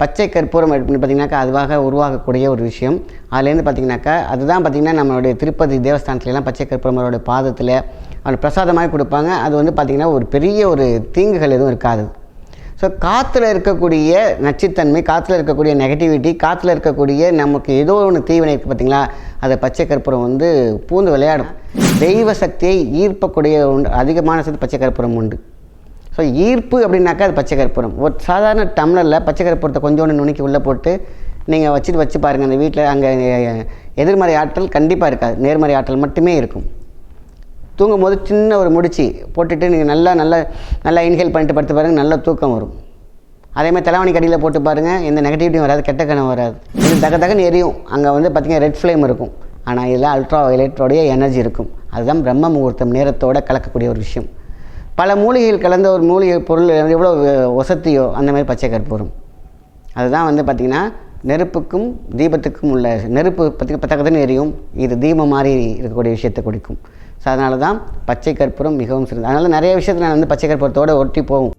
பச்சை கற்பூரம் அப்படின்னு பார்த்தீங்கன்னாக்கா அதுவாக உருவாகக்கூடிய ஒரு விஷயம். அதுலேருந்து பார்த்திங்கனாக்கா அதுதான் பார்த்தீங்கன்னா நம்மளுடைய திருப்பதி தேவஸ்தானத்துலலாம் பச்சை கற்பூரமரோட பாதத்தில் அவர் பிரசாதமாக கொடுப்பாங்க. அது வந்து பார்த்திங்கன்னா ஒரு பெரிய ஒரு தீங்குகள் எதுவும் இருக்காது. ஸோ காற்றுல இருக்கக்கூடிய நச்சுத்தன்மை காற்றுல இருக்கக்கூடிய நெகட்டிவிட்டி காற்றுல இருக்கக்கூடிய நமக்கு ஏதோ ஒன்று தீவினை இருக்குது பார்த்தீங்களா? அதை பச்சை கற்பூரம் வந்து பூந்து விளையாடும். தெய்வ சக்தியை ஈர்ப்பக்கூடிய உண்டு அதிகமான சக்தி பச்சை கற்பூரம் உண்டு. ஸோ ஈர்ப்பு அப்படின்னாக்கா அது பச்சை கற்பூரம். ஒரு சாதாரண டம்ளரில் பச்சை கற்பூரத்தை கொஞ்சோண்டு நுணுக்கி உள்ளே போட்டு நீங்கள் வச்சுட்டு வச்சு பாருங்கள் அந்த வீட்டில் அங்கே எதிர்மறை ஆற்றல் கண்டிப்பாக இருக்காது. நேர்மறை ஆற்றல் மட்டுமே இருக்கும். தூங்கும் போது சின்ன ஒரு முடிச்சு போட்டுட்டு நீங்கள் நல்லா நல்லா நல்லா இன்ஹேல் பண்ணிட்டு படுத்து பாருங்கள் நல்ல தூக்கம் வரும். அதே மாதிரி தலைவாணி கடியில் போட்டு பாருங்கள் எந்த நெகட்டிவிட்டியும் வராது கெட்ட கணம் வராது. இது தக்க தக்கன்னு எரியும். அங்கே வந்து பார்த்திங்கன்னா ரெட் ஃப்ளேம் இருக்கும். ஆனால் இதில் அல்ட்ரா வயலட்டோடைய எனர்ஜி இருக்கும். அதுதான் பிரம்ம முகூர்த்தம் நேரத்தோட கலக்கக்கூடிய ஒரு விஷயம். பல மூலிகைகள் கலந்த ஒரு மூலிகை பொருள் எவ்வளோ வசதியோ அந்த மாதிரி பச்சை கற்பூரம் அதுதான் வந்து பார்த்திங்கன்னா நெருப்புக்கும் தீபத்துக்கும் உள்ள நெருப்பு பற்றி பத்தக்கத்துன்னு எரியும். இது தீபம் மாதிரி இருக்கக்கூடிய விஷயத்தை குடிக்கும். ஸோ அதனால தான் பச்சை கற்பூரம் மிகவும் சிறந்தது. அதனால நிறைய விஷயத்தில் நான் வந்து பச்சை கற்பூரத்தோடு ஒட்டி போகும்.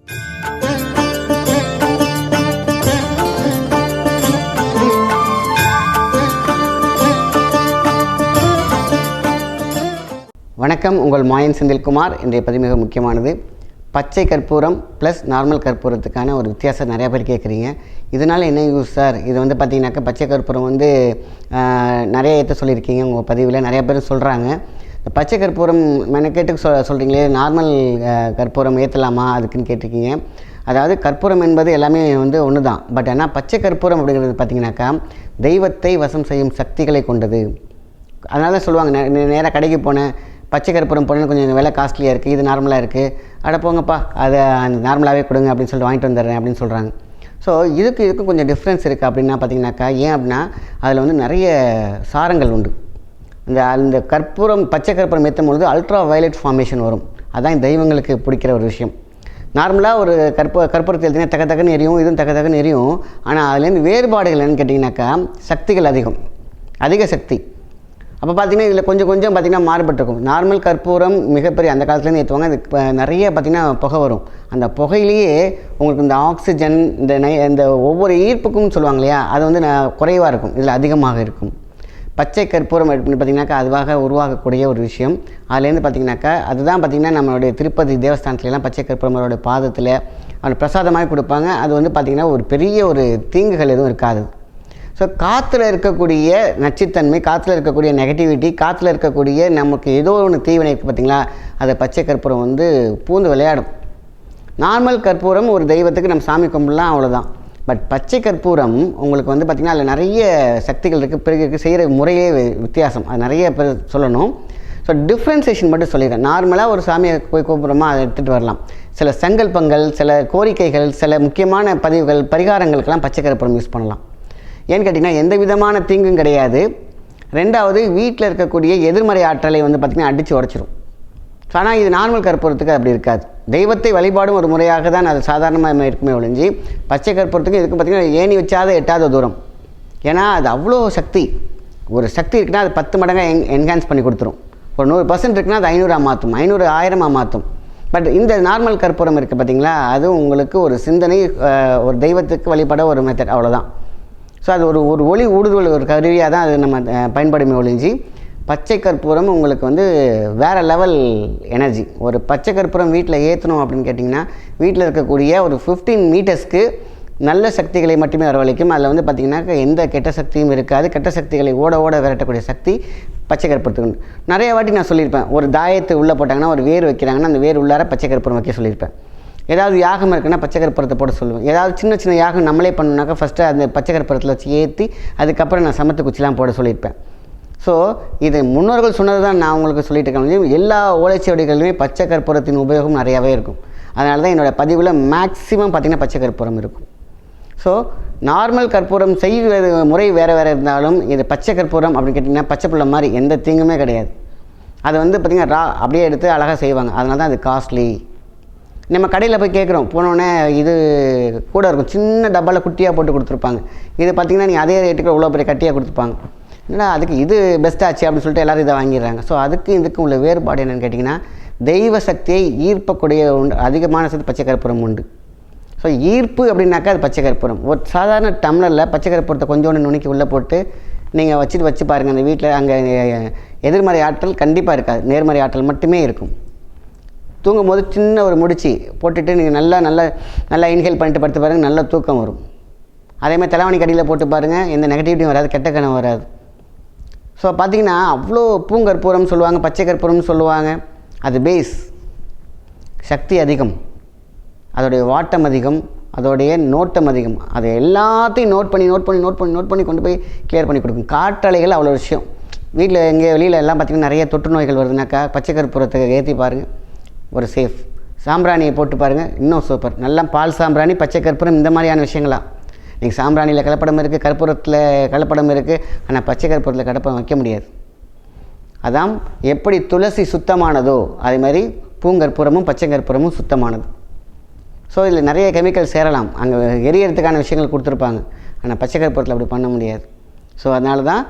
வணக்கம் உங்கள் மாயன் செந்தில்குமார். இன்றைய பதிவு மிக முக்கியமானது. பச்சை கற்பூரம் ப்ளஸ் நார்மல் கற்பூரத்துக்கான ஒரு வித்தியாசம் நிறையா பேர் கேட்குறீங்க. இதனால் என்ன யூஸ் சார் இது வந்து பார்த்தீங்கன்னாக்கா பச்சை கற்பூரம் வந்து நிறைய ஏற்ற சொல்லியிருக்கீங்க. உங்கள் பதிவில் நிறையா பேர் சொல்கிறாங்க இந்த பச்சை கற்பூரம் மெனக்கேட்டுக்கு சொல் சொல்கிறீங்களே நார்மல் கற்பூரம் ஏற்றலாமா அதுக்குன்னு கேட்டிருக்கீங்க. அதாவது கற்பூரம் என்பது எல்லாமே வந்து ஒன்று தான் பட் ஆனால் பச்சை கற்பூரம் அப்படிங்கிறது பார்த்தீங்கன்னாக்கா தெய்வத்தை வசம் செய்யும் சக்திகளை கொண்டது. அதனால தான் சொல்லுவாங்க நேராக கடைக்கு போனேன். பச்சை கருப்பரும் போனேன்னு கொஞ்சம் விலை காஸ்ட்லியாக இருக்குது இது நார்மலாக இருக்குது அட போங்கப்பா அதை அந்த நார்மலாகவே கொடுங்க அப்படின்னு சொல்லிட்டு வாங்கிட்டு வந்துடுறேன் அப்படின்னு சொல்கிறாங்க ஸோ இதுக்கு இதுக்கும் கொஞ்சம் டிஃப்ரென்ஸ் இருக்குது அப்படின்னா பார்த்தீங்கன்னாக்கா ஏன் அப்படின்னா அதில் வந்து நிறைய சாரங்கள் உண்டு. இந்த அந்த கற்பூரம் பச்சை கற்பூரம் ஏற்றும் பொழுது அல்ட்ரா வயலட் ஃபார்மேஷன் வரும். அதான் தெய்வங்களுக்கு பிடிக்கிற ஒரு விஷயம். நார்மலாக ஒரு கற்பூ கற்பூரத்தில் தக்க தக்கன்னு எரியும் இதுவும் தக்க தக்கன்னு எரியும். ஆனால் அதுலேருந்து வேறுபாடுகள் என்னன்னு கேட்டிங்கனாக்கா சக்திகள் அதிகம். அதிக சக்தி. அப்போ பார்த்தீங்கன்னா இதில் கொஞ்சம் கொஞ்சம் பார்த்திங்கன்னா மாறுபட்டிருக்கும். நார்மல் கற்பூரம் மிகப்பெரிய அந்த காலத்துலேருந்து ஏற்றுவாங்க அது இப்போ நிறைய பார்த்திங்கன்னா புகை வரும். அந்த புகையிலேயே உங்களுக்கு இந்த ஆக்சிஜன் இந்த நை இந்த ஒவ்வொரு ஈர்ப்புக்கும் சொல்லுவாங்க இல்லையா அது வந்து குறைவாக இருக்கும். இதில் அதிகமாக இருக்கும். பச்சை கற்பூரம் பார்த்திங்கனாக்கா பார்த்தீங்கன்னாக்கா அதுவாக உருவாகக்கூடிய ஒரு விஷயம். அதுலேருந்து பார்த்தீங்கன்னாக்கா அதுதான் பார்த்திங்கன்னா நம்மளுடைய திருப்பதி தேவஸ்தானத்துலலாம் பச்சை கற்பூரம் அவருடைய பாதத்தில் அவர் பிரசாதமாக கொடுப்பாங்க. அது வந்து பார்த்திங்கன்னா ஒரு பெரிய ஒரு தீங்குகள் எதுவும் இருக்காது. ஸோ காற்றுல இருக்கக்கூடிய நச்சுத்தன்மை காற்றுல இருக்கக்கூடிய நெகட்டிவிட்டி காற்றுல இருக்கக்கூடிய நமக்கு ஏதோ ஒன்று தீவினை இருக்குது பார்த்தீங்களா அதை பச்சை கற்பூரம் வந்து பூந்து விளையாடும். நார்மல் கற்பூரம் ஒரு தெய்வத்துக்கு நம்ம சாமி கும்பிடலாம் அவ்வளோதான் பட் பச்சை கற்பூரம் உங்களுக்கு வந்து பார்த்திங்கன்னா அதில் நிறைய சக்திகள் இருக்குது பிறகு இருக்குது செய்கிற முறையே வித்தியாசம். அது நிறைய பேர் சொல்லணும். ஸோ டிஃப்ரென்சேஷன் மட்டும் சொல்லிடுறேன். நார்மலாக ஒரு சாமியை போய் கூப்பிட்றோமா அதை எடுத்துகிட்டு வரலாம். சில சங்கல்பங்கள் சில கோரிக்கைகள் சில முக்கியமான பதிவுகள் பரிகாரங்களுக்கெல்லாம் பச்சை கற்பூரம் யூஸ் பண்ணலாம். ஏன்னு கேட்டிங்கன்னா எந்த விதமான தீங்கும் கிடையாது. ரெண்டாவது வீட்டில் இருக்கக்கூடிய எதிர்மறை ஆற்றலை வந்து பார்த்திங்கன்னா அடித்து உடச்சிரும். ஆனால் இது நார்மல் கற்பூரத்துக்கு அப்படி இருக்காது. தெய்வத்தை வழிபாடும் ஒரு முறையாக தான் அது சாதாரணமாக இருக்குமே ஒழிஞ்சு பச்சை கற்பூரத்துக்கு இதுக்கு பார்த்திங்கன்னா ஏணி வச்சாத எட்டாத தூரம். ஏன்னா அது அவ்வளோ சக்தி. ஒரு சக்தி இருக்குன்னா அது பத்து மடங்காக என் என்ஹான்ஸ் பண்ணி கொடுத்துரும். ஒரு நூறு பர்சன்ட் இருக்குன்னா அது ஐநூறாக மாற்றும் ஐநூறு ஆயிரமாக மாற்றும் பட் இந்த நார்மல் கற்பூரம் இருக்குது பார்த்தீங்களா அது உங்களுக்கு ஒரு சிந்தனை ஒரு தெய்வத்துக்கு வழிபட ஒரு மெத்தட் அவ்வளோதான் ஸோ அது ஒரு ஒரு ஒளி ஊடுருவல் ஒரு கருவியாக தான் அது நம்ம பயன்படுமே ஒழிஞ்சு பச்சை கற்பூரம் உங்களுக்கு வந்து வேறு லெவல் எனர்ஜி ஒரு பச்சை கற்பூரம் வீட்டில் ஏற்றணும் அப்படின்னு கேட்டிங்கன்னா வீட்டில் இருக்கக்கூடிய ஒரு ஃபிஃப்டீன் மீட்டர்ஸ்க்கு நல்ல சக்திகளை மட்டுமே வரவழைக்கும். அதில் வந்து பார்த்திங்கன்னா எந்த கெட்ட சக்தியும் இருக்காது. கெட்ட சக்திகளை ஓட ஓட விரட்டக்கூடிய சக்தி பச்சை கற்பூரத்துக்கு நிறைய வாட்டி நான் சொல்லியிருப்பேன். ஒரு தாயத்தை உள்ளே போட்டாங்கன்னா ஒரு வேர் வைக்கிறாங்கன்னா அந்த வேர் உள்ளார பச்சை கற்பூரம் வைக்க சொல்லியிருப்பேன். ஏதாவது யாகம் இருக்குன்னா பச்சை கற்பூரத்தை போட சொல்லுவேன். ஏதாவது சின்ன சின்ன யாகம் நம்மளே பண்ணணுனாக்கா ஃபஸ்ட்டு அந்த பச்சை கற்பூரத்தில் வச்சு ஏற்றி அதுக்கப்புறம் நான் சமத்து குச்சிலாம் போட சொல்லியிருப்பேன். ஸோ இது முன்னோர்கள் சொன்னது தான் நான் உங்களுக்கு சொல்லிட்டு இருக்கேன். எல்லா ஓலைச்சுவடிகளிலுமே பச்சை கற்பூரத்தின் உபயோகம் நிறையாவே இருக்கும். அதனால தான் என்னோடய பதிவில் மேக்ஸிமம் பார்த்திங்கன்னா பச்சை கற்பூரம் இருக்கும். ஸோ நார்மல் கற்பூரம் செய்வது முறை வேறு வேறு இருந்தாலும் இது பச்சை கற்பூரம் அப்படின்னு கேட்டிங்கன்னா பச்சை மாதிரி எந்த தீங்குமே கிடையாது. அதை வந்து பார்த்திங்கன்னா ரா அப்படியே எடுத்து அழகாக செய்வாங்க. அதனால தான் அது காஸ்ட்லி நம்ம கடையில் போய் கேட்குறோம் போனோடனே இது கூட இருக்கும். சின்ன டப்பாவில் குட்டியாக போட்டு கொடுத்துருப்பாங்க. இது பார்த்திங்கன்னா நீங்கள் அதே ரேட்டுக்கு இவ்வளோ பெரிய கட்டியாக கொடுத்துருப்பாங்க என்னடா அதுக்கு இது பெஸ்ட்டாச்சு அப்படின்னு சொல்லிட்டு எல்லோரும் இதை வாங்கிடுறாங்க. ஸோ அதுக்கு இதுக்கும் உள்ள வேறுபாடு என்னென்னு கேட்டிங்கன்னா தெய்வ சக்தியை ஈர்ப்பக்கூடிய உண்டு அதிகமான சக்தி பச்சை கற்பூரம் உண்டு. ஸோ ஈர்ப்பு அப்படின்னாக்கா அது பச்சை கற்பூரம் ஒரு சாதாரண டம்ளரில் பச்சை கற்பூரத்தை கொஞ்சோண்டு நுணுக்கி உள்ளே போட்டு நீங்கள் வச்சுட்டு வச்சு பாருங்கள் அந்த வீட்டில் அங்கே எதிர்மறை ஆற்றல் கண்டிப்பாக இருக்காது. நேர்மறை ஆற்றல் மட்டுமே இருக்கும். தூங்கும்போது சின்ன ஒரு முடிச்சு போட்டுட்டு நீங்கள் நல்லா நல்லா நல்லா இன்ஹேல் பண்ணிட்டு படுத்து பாருங்கள் நல்ல தூக்கம் வரும். அதேமாதிரி தலைவாணி கடியில் போட்டு பாருங்கள் எந்த நெகட்டிவிட்டியும் வராது கெட்ட கணம் வராது. ஸோ பார்த்தீங்கன்னா அவ்வளோ பூங்கற்பூரம்னு சொல்லுவாங்க பச்சை கற்பூரம்னு சொல்லுவாங்க. அது பேஸ் சக்தி அதிகம். அதோடைய வாட்டம் அதிகம். அதோடைய நோட்டம் அதிகம். அதை எல்லாத்தையும் நோட் பண்ணி நோட் பண்ணி நோட் பண்ணி நோட் பண்ணி கொண்டு போய் கிளியர் பண்ணி கொடுக்கும். காற்றலைகள் அவ்வளோ விஷயம். வீட்டில் எங்கே வெளியில் எல்லாம் பார்த்திங்கன்னா நிறைய தொற்று நோய்கள் வருதுனாக்கா பச்சை கற்பூரத்தை ஏற்றி பாருங்கள் ஒரு சேஃப் சாம்பிராணியை போட்டு பாருங்கள் இன்னும் சூப்பர் நல்லா பால் சாம்பிராணி பச்சை கற்பூரம் இந்த மாதிரியான விஷயங்களாம் நீங்கள் சாம்பிராணியில் கலப்படம் இருக்குது கற்பூரத்தில் கலப்படம் இருக்குது ஆனால் பச்சை கற்பூரத்தில் கலப்படம் வைக்க முடியாது. அதான் எப்படி துளசி சுத்தமானதோ அதே மாதிரி பூங்கற்பூரமும் பச்சை கற்பூரமும் சுத்தமானது. ஸோ இதில் நிறைய கெமிக்கல் சேரலாம். அங்கே எரியறதுக்கான விஷயங்கள் கொடுத்துருப்பாங்க. ஆனால் பச்சை கற்பூரத்தில் அப்படி பண்ண முடியாது. ஸோ அதனால தான்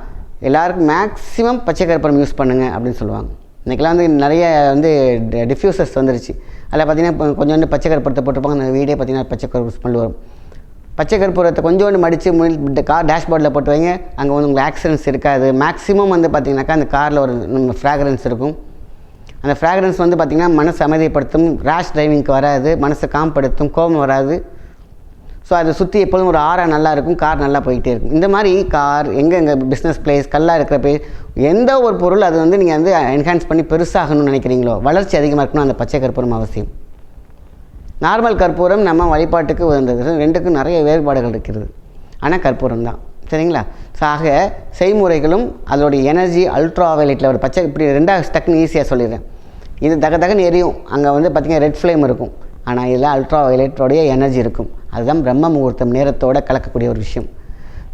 எல்லாருக்கும் மேக்ஸிமம் பச்சை கற்பூரம் யூஸ் பண்ணுங்க அப்படின்னு சொல்லுவாங்க. இன்றைக்கெலாம் வந்து நிறைய வந்து டிஃப்யூசர்ஸ் வந்துருச்சு. அதில் பார்த்தீங்கன்னா இப்போ கொஞ்சோண்டு பச்சை கற்பூரத்தை போட்டிருப்பாங்க. அந்த வீடே பார்த்திங்கன்னா பச்சை கருப்பு ஸ்மெல் வரும் பச்சை கற்பூரத்தை கொஞ்சோண்டு மடித்து கார் டேஷ்போர்டில் போட்டு வைங்க. அங்கே வந்து உங்களுக்கு ஆக்சிடென்ட்ஸ் இருக்காது. மேக்ஸிமம் வந்து பார்த்திங்கனாக்கா அந்த காரில் ஒரு நம்ம ஃப்ராக்ரன்ஸ் இருக்கும். அந்த ஃப்ராக்ரன்ஸ் வந்து பார்த்திங்கன்னா மனசை அமைதிப்படுத்தும். ரேஷ் டிரைவிங்க்கு வராது. மனசை காம்படுத்தும். கோபம் வராது. ஸோ அதை சுற்றி எப்பொழுதும் ஒரு ஆறாக நல்லா இருக்கும். கார் நல்லா போயிட்டே இருக்கும். இந்த மாதிரி கார் எங்கே எங்கே பிஸ்னஸ் பிளேஸ் கல்லாக இருக்கிற பிளேஸ் எந்த ஒரு பொருள் அது வந்து நீங்கள் வந்து என்ஹான்ஸ் பண்ணி பெருசாகணும்னு நினைக்கிறீங்களோ வளர்ச்சி அதிகமாக இருக்கணும் அந்த பச்சை கற்பூரம் அவசியம். நார்மல் கற்பூரம் நம்ம வழிபாட்டுக்கு வந்தது ரெண்டுக்கும் நிறைய வேறுபாடுகள் இருக்கிறது. ஆனால் கற்பூரம் தான். சரிங்களா? ஸோ ஆக செய்முறைகளும் அதோடைய எனர்ஜி அல்ட்ரா வயலட்டில் ஒரு பச்சை இப்படி ரெண்டாக டக்குன்னு ஈஸியாக சொல்லிடுறேன். இது தக தகன்னு எரியும். அங்கே வந்து பார்த்திங்கன்னா ரெட் ஃப்ளேம் இருக்கும். ஆனால் இதில் அல்ட்ரா வயலட்டோடைய எனர்ஜி இருக்கும். அதுதான் பிரம்ம முகூர்த்தம் நேரத்தோடு கலக்கக்கூடிய ஒரு விஷயம்.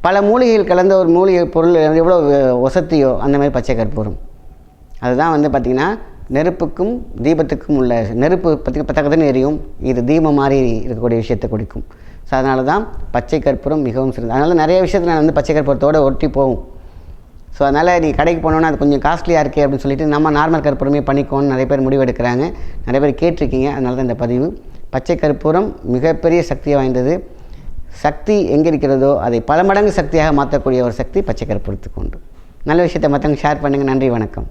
பல மூலிகைகள் கலந்த ஒரு மூலிகை பொருள் எவ்வளோ ஒசத்தியோ அந்த மாதிரி பச்சை கற்பூரம் அதுதான் வந்து பார்த்திங்கன்னா நெருப்புக்கும் தீபத்துக்கும் உள்ள நெருப்பு பற்றி பத்தக்கத்துன்னு எரியும். இது தீபம் மாதிரி இருக்கக்கூடிய விஷயத்தை குறிக்கும் ஸோ அதனால தான் பச்சை கற்பூரம் மிகவும் சிறந்தது. அதனால் நிறைய விஷயத்தில் நான் வந்து பச்சை கற்பூரத்தோடு ஒட்டி போகும். ஸோ அதனால் நீ கடைக்கு போனோன்னா அது கொஞ்சம் காஸ்ட்லியாக இருக்கே அப்படின்னு சொல்லிட்டு நம்ம நார்மல் கற்பூரமே பண்ணிக்கோன்னு நிறைய பேர் முடிவு எடுக்கிறாங்க. நிறைய பேர் கேட்டிருக்கீங்க. அதனால தான் இந்த பதிவு. பச்சை கற்பூரம் மிகப்பெரிய சக்தியை வாய்ந்தது. சக்தி எங்கே இருக்கிறதோ அதை பல மடங்கு சக்தியாக மாற்றக்கூடிய ஒரு சக்தி பச்சை கற்பூரத்துக்கு உண்டு. நல்ல விஷயத்தை மற்றவங்க ஷேர் பண்ணுங்கள் நன்றி வணக்கம்.